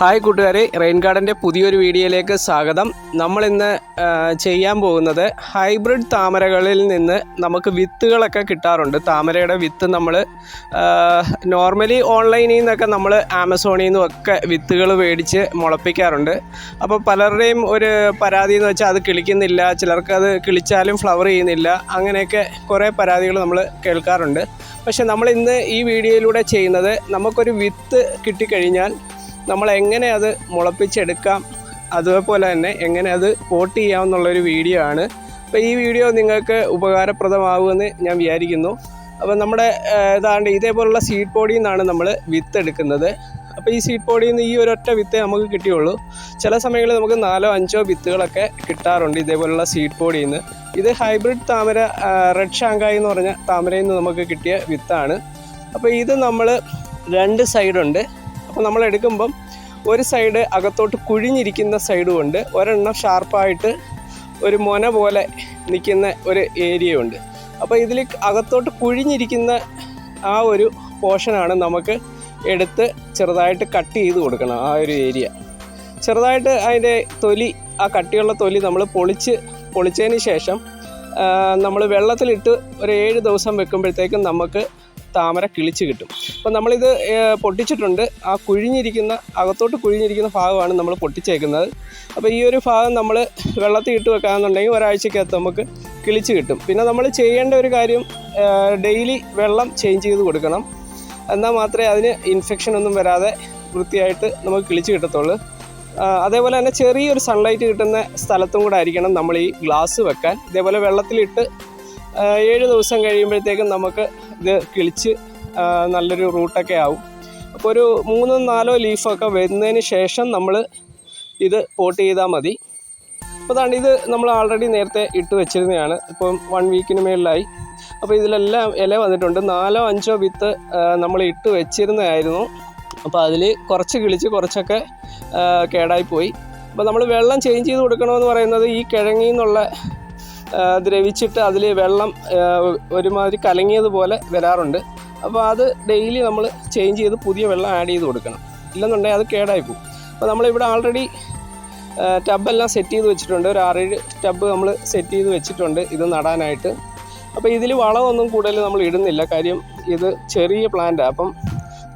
Hi കൂട്ടുകാരെ. Rain ഗാർഡന്റെ പുതിയൊരു വീഡിയോയിലേക്ക് സ്വാഗതം. നമ്മളിന്ന് ചെയ്യാൻ പോകുന്നത് ഹൈബ്രിഡ് താമരകളിൽ നിന്ന് നമുക്ക് വിത്തുകളൊക്കെ കിട്ടാറുണ്ട്. താമരയുടെ വിത്ത് നമ്മൾ നോർമലി ഓൺലൈനിൽ നിന്നൊക്കെ നമ്മൾ ആമസോണിൽ നിന്നും ഒക്കെ വിത്തുകൾ മേടിച്ച് മുളപ്പിക്കാറുണ്ട്. അപ്പോൾ പലരുടെയും ഒരു പരാതി എന്ന് വെച്ചാൽ അത് കിളിക്കുന്നില്ല ചിലർക്ക് അത് കിളിച്ചാലും ഫ്ലവർ ചെയ്യുന്നില്ല അങ്ങനെയൊക്കെ കുറേ പരാതികൾ നമ്മൾ കേൾക്കാറുണ്ട്. പക്ഷേ നമ്മൾ ഇന്ന് ഈ വീഡിയോയിലൂടെ ചെയ്യുന്നത് നമുക്കൊരു വിത്ത് കിട്ടിക്കഴിഞ്ഞാൽ നമ്മൾ എങ്ങനെ അത് മുളപ്പിച്ചെടുക്കാം അതുപോലെ തന്നെ എങ്ങനെ അത് പോട്ട് ചെയ്യാം എന്നുള്ളൊരു വീഡിയോ ആണ്. അപ്പോൾ ഈ വീഡിയോ നിങ്ങൾക്ക് ഉപകാരപ്രദമാകുമെന്ന് ഞാൻ വിചാരിക്കുന്നു. അപ്പോൾ നമ്മുടെ ഏതാണ്ട് ഇതേപോലുള്ള സീഡ് പോടിയിൽ നിന്നാണ് നമ്മൾ വിത്ത് എടുക്കുന്നത്. അപ്പോൾ ഈ സീഡ് പോഡിയിൽ നിന്ന് ഈ ഒരൊറ്റ വിത്തേ നമുക്ക് കിട്ടിയുള്ളൂ. ചില സമയങ്ങളിൽ നമുക്ക് നാലോ അഞ്ചോ വിത്തുകളൊക്കെ കിട്ടാറുണ്ട് ഇതേപോലുള്ള സീഡ് പോഡിയിൽ നിന്ന് ഇത് ഹൈബ്രിഡ് താമര റെഡ് ഷാങ്കായി എന്ന് പറഞ്ഞ താമരയിൽ നിന്ന് നമുക്ക് കിട്ടിയ വിത്താണ്. അപ്പോൾ ഇത് നമ്മൾ രണ്ട് സൈഡുണ്ട് അപ്പോൾ നമ്മൾ എടുക്കുമ്പം ഒരു സൈഡ് അകത്തോട്ട് കുഴിഞ്ഞിരിക്കുന്ന സൈഡും ഉണ്ട്. ഒരെണ്ണം ഷാർപ്പായിട്ട് ഒരു മൊന പോലെ നിൽക്കുന്ന ഒരു ഏരിയ ഉണ്ട്. അപ്പോൾ ഇതിൽ അകത്തോട്ട് കുഴിഞ്ഞിരിക്കുന്ന ആ ഒരു പോർഷനാണ് നമുക്ക് എടുത്ത് ചെറുതായിട്ട് കട്ട് ചെയ്ത് കൊടുക്കണം ആ ഒരു ഏരിയ ചെറുതായിട്ട് അതിന്റെ തൊലി ആ കട്ടിയുള്ള തൊലി നമ്മൾ പൊളിച്ച് പൊളിച്ചതിന് ശേഷം നമ്മൾ വെള്ളത്തിലിട്ട് ഒരു ഏഴ് ദിവസം വെക്കുമ്പോഴത്തേക്കും നമുക്ക് താമര കിളിച്ച് കിട്ടും. അപ്പോൾ നമ്മളിത് പൊട്ടിച്ചിട്ടുണ്ട്. ആ കുഴിഞ്ഞിരിക്കുന്ന അകത്തോട്ട് കുഴിഞ്ഞിരിക്കുന്ന ഭാഗമാണ് നമ്മൾ പൊട്ടിച്ചേക്കുന്നത്. അപ്പോൾ ഈ ഒരു ഭാഗം നമ്മൾ വെള്ളത്തിൽ ഇട്ട് വെക്കാമെന്നുണ്ടെങ്കിൽ ഒരാഴ്ചക്കകത്ത് നമുക്ക് കിളിച്ച് കിട്ടും. പിന്നെ നമ്മൾ ചെയ്യേണ്ട ഒരു കാര്യം ഡെയിലി വെള്ളം ചേഞ്ച് ചെയ്ത് കൊടുക്കണം. എന്നാൽ മാത്രമേ അതിന് ഇൻഫെക്ഷൻ ഒന്നും വരാതെ വൃത്തിയായിട്ട് നമുക്ക് കിളിച്ച് കിട്ടത്തുള്ളൂ. അതേപോലെ തന്നെ ചെറിയൊരു സൺലൈറ്റ് കിട്ടുന്ന സ്ഥലത്തും കൂടെ ആയിരിക്കണം നമ്മൾ ഈ ഗ്ലാസ് വെക്കാൻ. ഇതേപോലെ വെള്ളത്തിലിട്ട് ഏഴ് ദിവസം കഴിയുമ്പോഴത്തേക്കും നമുക്ക് ഇത് കിളിച്ച് നല്ലൊരു റൂട്ടൊക്കെ ആവും. അപ്പോൾ ഒരു മൂന്നോ നാലോ ലീഫൊക്കെ വരുന്നതിന് ശേഷം നമ്മൾ ഇത് പോട്ട് ചെയ്താൽ മതി. അപ്പോൾ അതാണ് ഇത് നമ്മൾ ആൾറെഡി നേരത്തെ ഇട്ട് വെച്ചിരുന്നതാണ്. ഇപ്പം വൺ വീക്കിന് മേളിലായി. അപ്പോൾ ഇതിലെല്ലാം ഇല വന്നിട്ടുണ്ട്. നാലോ അഞ്ചോ വിത്ത് നമ്മൾ ഇട്ട് വെച്ചിരുന്നതായിരുന്നു. അപ്പോൾ അതിൽ കുറച്ച് കിളിച്ച് കുറച്ചൊക്കെ കേടായിപ്പോയി അപ്പോൾ നമ്മൾ വെള്ളം ചേഞ്ച് ചെയ്ത് കൊടുക്കണമെന്ന് പറയുന്നത് ഈ കിഴങ്ങിൽ നിന്നുള്ള ദ്രവിച്ചിട്ട് അതിൽ വെള്ളം ഒരുമാതിരി കലങ്ങിയതുപോലെ വരാറുണ്ട്. അപ്പോൾ അത് ഡെയിലി നമ്മൾ ചേഞ്ച് ചെയ്ത് പുതിയ വെള്ളം ആഡ് ചെയ്ത് കൊടുക്കണം. ഇല്ലെന്നുണ്ടെങ്കിൽ അത് കേടായി പോകും അപ്പോൾ നമ്മളിവിടെ ആൾറെഡി ടബെല്ലാം സെറ്റ് ചെയ്ത് വെച്ചിട്ടുണ്ട്. ഒരു ആറേഴ് ടബ് നമ്മൾ സെറ്റ് ചെയ്ത് വെച്ചിട്ടുണ്ട് ഇത് നടാനായിട്ട്. അപ്പോൾ ഇതിൽ വളമൊന്നും കൂടുതൽ നമ്മൾ ഇടുന്നില്ല. കാര്യം ഇത് ചെറിയ പ്ലാന്റാണ് അപ്പം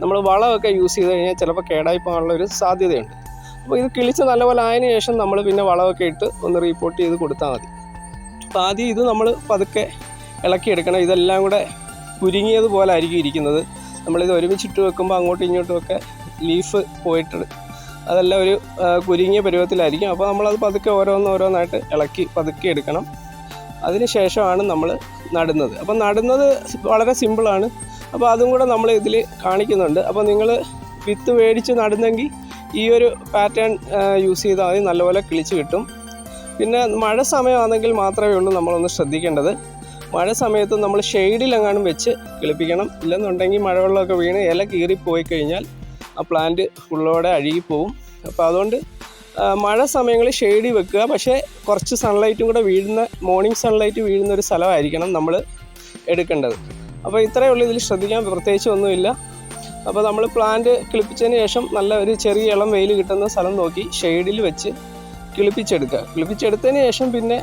നമ്മൾ വളമൊക്കെ യൂസ് ചെയ്ത് കഴിഞ്ഞാൽ ചിലപ്പോൾ കേടായി പോകാനുള്ള ഒരു സാധ്യതയുണ്ട്. അപ്പോൾ ഇത് കിളിച്ച് നല്ലപോലെ ആയതിനു ശേഷം നമ്മൾ പിന്നെ വളമൊക്കെ ഇട്ട് ഒന്ന് റീപ്പോർട്ട് ചെയ്ത് കൊടുത്താൽ മതി. അപ്പോൾ ആദ്യം ഇത് നമ്മൾ പതുക്കെ ഇളക്കിയെടുക്കണം ഇതെല്ലാം കൂടെ കുരുങ്ങിയതുപോലെ ആയിരിക്കും ഇരിക്കുന്നത്. നമ്മളിത് ഒരുമിച്ചിട്ട് വെക്കുമ്പോൾ അങ്ങോട്ടും ഒക്കെ ലീഫ് പോയിട്ട് അതെല്ലാം ഒരു കുരുങ്ങിയ പരുവത്തിലായിരിക്കും. അപ്പോൾ നമ്മളത് പതുക്കെ ഓരോന്നോരോന്നായിട്ട് ഇളക്കി പതുക്കെ എടുക്കണം. അതിന് ശേഷമാണ് നമ്മൾ നടുന്നത്. അപ്പോൾ നടുന്നത് വളരെ സിമ്പിളാണ് അപ്പോൾ അതും കൂടെ നമ്മൾ ഇതിൽ കാണിക്കുന്നുണ്ട്. അപ്പോൾ നിങ്ങൾ വിത്ത് മേടിച്ച് നടുന്നെങ്കിൽ ഈ ഒരു പാറ്റേൺ യൂസ് ചെയ്താൽ മതി. നല്ലപോലെ കിളിച്ച് കിട്ടും. പിന്നെ മഴ സമയമാണെങ്കിൽ മാത്രമേ ഉള്ളൂ നമ്മളൊന്ന് ശ്രദ്ധിക്കേണ്ടത്. മഴ സമയത്ത് നമ്മൾ ഷെയ്ഡിലെങ്ങാനും വെച്ച് കിളിപ്പിക്കണം. ഇല്ലെന്നുണ്ടെങ്കിൽ മഴവെള്ളമൊക്കെ വീണ് ഇല കീറിപ്പോയി കഴിഞ്ഞാൽ ആ പ്ലാന്റ് ഫുള്ളോടെ അഴുകിപ്പോവും. അപ്പോൾ അതുകൊണ്ട് മഴ സമയങ്ങളിൽ ഷെയ്ഡി വെക്കുക. പക്ഷേ കുറച്ച് സൺലൈറ്റും കൂടെ വീഴുന്ന മോർണിംഗ് സൺലൈറ്റ് വീഴുന്ന ഒരു സ്ഥലമായിരിക്കണം നമ്മൾ എടുക്കേണ്ടത്. അപ്പോൾ ഇത്രയേ ഉള്ളൂ. ഇതിൽ ശ്രദ്ധിക്കാൻ പ്രത്യേകിച്ച് ഒന്നുമില്ല. അപ്പോൾ നമ്മൾ പ്ലാന്റ് കിളിപ്പിച്ചതിന് ശേഷം നല്ല ഒരു ചെറിയ ഇളം വെയിൽ കിട്ടുന്ന സ്ഥലം നോക്കി ഷെയ്ഡിൽ വെച്ച് കിളിപ്പിച്ചെടുക്കുക. കിളിപ്പിച്ചെടുത്തതിന് ശേഷം പിന്നെ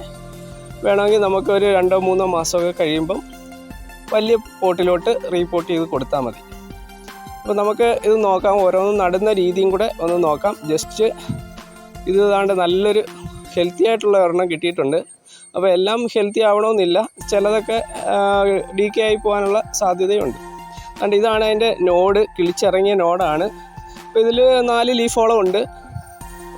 വേണമെങ്കിൽ നമുക്ക് ഒരു രണ്ടോ മൂന്നോ മാസമൊക്കെ കഴിയുമ്പം വലിയ പോട്ടിലോട്ട് റീപോർട്ട് ചെയ്ത് കൊടുത്താൽ മതി. അപ്പോൾ നമുക്ക് ഇത് നോക്കാം. ഓരോന്നും നടുന്ന രീതിയും കൂടെ ഒന്ന് നോക്കാം. ജസ്റ്റ് ഇത് ഏതാണ്ട് നല്ലൊരു ഹെൽത്തി ആയിട്ടുള്ള ഒരെണ്ണം കിട്ടിയിട്ടുണ്ട്. അപ്പോൾ എല്ലാം ഹെൽത്തി ആവണമെന്നില്ല. ചിലതൊക്കെ ഡി കെ ആയി പോകാനുള്ള സാധ്യതയുണ്ട്. അതുകൊണ്ട് ഇതാണ് അതിന്റെ നോഡ് കിളിച്ചിറങ്ങിയ നോഡാണ് അപ്പോൾ ഇതിൽ നാല് ലീഫോളം ഉണ്ട്.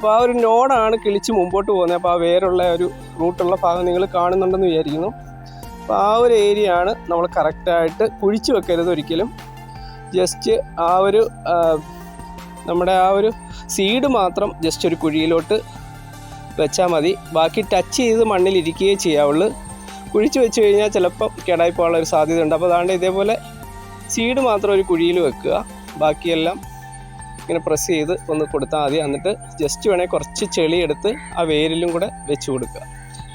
അപ്പോൾ ആ ഒരു നോഡാണ് കിളിച്ച് മുമ്പോട്ട് പോകുന്നത്. അപ്പോൾ ആ വേരുള്ള ഒരു റൂട്ടുള്ള ഭാഗം നിങ്ങൾ കാണുന്നുണ്ടെന്ന് വിചാരിക്കുന്നു. അപ്പോൾ ആ ഒരു ഏരിയ ആണ് നമ്മൾ കറക്റ്റായിട്ട് കുഴിച്ചു വെക്കരുത് ഒരിക്കലും. ജസ്റ്റ് ആ ഒരു നമ്മുടെ ആ ഒരു സീഡ് മാത്രം ജസ്റ്റ് ഒരു കുഴിയിലോട്ട് വെച്ചാൽ മതി. ബാക്കി ടച്ച് ചെയ്ത് മണ്ണിലിരിക്കുകയേ ചെയ്യാവുള്ളൂ. കുഴിച്ച് വെച്ച് കഴിഞ്ഞാൽ ചിലപ്പം കേടായി പോകാനുള്ള ഒരു സാധ്യതയുണ്ട്. അപ്പോൾ അതാണ്ട് ഇതേപോലെ സീഡ് മാത്രം ഒരു കുഴിയിൽ വെക്കുക. ബാക്കിയെല്ലാം ഇങ്ങനെ പ്രസ് ചെയ്ത് ഒന്ന് കൊടുത്താൽ മതി. എന്നിട്ട് ജസ്റ്റ് വേണേൽ കുറച്ച് ചെളി എടുത്ത് ആ വേരിലും കൂടെ വെച്ച് കൊടുക്കുക.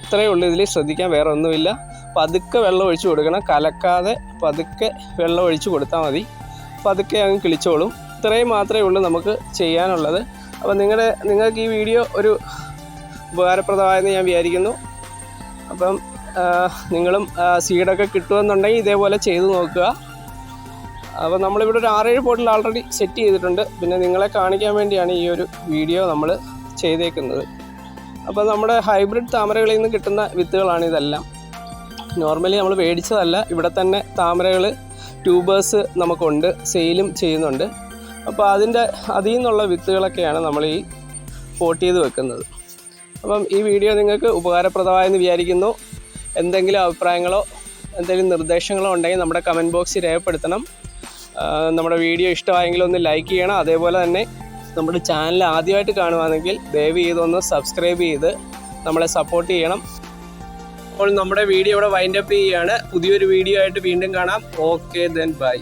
ഇത്രയേ ഉള്ളൂ. ഇതിൽ ശ്രദ്ധിക്കാൻ വേറെ ഒന്നുമില്ല. പതുക്കെ വെള്ളം ഒഴിച്ചു കൊടുക്കണം. കലക്കാതെ പതുക്കെ വെള്ളം ഒഴിച്ചു കൊടുത്താൽ മതി. പതുക്കെ അങ്ങ് കിളിച്ചോളും. ഇത്രയും മാത്രമേ ഉള്ളൂ നമുക്ക് ചെയ്യാനുള്ളത്. അപ്പോൾ നിങ്ങളുടെ നിങ്ങൾക്ക് ഈ വീഡിയോ ഒരു ഉപകാരപ്രദമായെന്ന് ഞാൻ വിചാരിക്കുന്നു. അപ്പം നിങ്ങളും സീഡൊക്കെ കിട്ടുമെന്നുണ്ടെങ്കിൽ ഇതേപോലെ ചെയ്തു നോക്കുക. അപ്പോൾ നമ്മളിവിടെ ഒരു ആറേഴ് ബോട്ടിൽ ആൾറെഡി സെറ്റ് ചെയ്തിട്ടുണ്ട്. പിന്നെ നിങ്ങളെ കാണിക്കാൻ വേണ്ടിയാണ് ഈ ഒരു വീഡിയോ നമ്മൾ ചെയ്തേക്കുന്നത്. അപ്പോൾ നമ്മുടെ ഹൈബ്രിഡ് താമരകളിൽ നിന്ന് കിട്ടുന്ന വിത്തുകളാണ് ഇതെല്ലാം. നോർമലി നമ്മൾ മേടിച്ചതല്ല ഇവിടെ തന്നെ താമരകൾ ട്യൂബേഴ്സ് നമുക്കുണ്ട് സെയിലും ചെയ്യുന്നുണ്ട്. അപ്പോൾ അതിന്റെ അതിൽ നിന്നുള്ള വിത്തുകളൊക്കെയാണ് നമ്മൾ ഈ പോട്ട് ചെയ്ത് വെക്കുന്നത്. അപ്പം ഈ വീഡിയോ നിങ്ങൾക്ക് ഉപകാരപ്രദമായെന്ന് വിചാരിക്കുന്നു. എന്തെങ്കിലും അഭിപ്രായങ്ങളോ എന്തെങ്കിലും നിർദ്ദേശങ്ങളോ ഉണ്ടെങ്കിൽ നമ്മുടെ കമന്റ് ബോക്സിൽ രേഖപ്പെടുത്തണം. നമ്മുടെ വീഡിയോ ഇഷ്ടമായെങ്കിൽ ഒന്ന് ലൈക്ക് ചെയ്യണം. അതേപോലെ തന്നെ നമ്മുടെ ചാനൽ ആദ്യമായിട്ട് കാണുവാണെങ്കിൽ ദയവ് ചെയ്തൊന്ന് സബ്സ്ക്രൈബ് ചെയ്ത് നമ്മളെ സപ്പോർട്ട് ചെയ്യണം. അപ്പോൾ നമ്മുടെ വീഡിയോ ഇവിടെ വൈൻഡപ്പ് ചെയ്യുകയാണ്. പുതിയൊരു വീഡിയോ ആയിട്ട് വീണ്ടും കാണാം. Okay then bye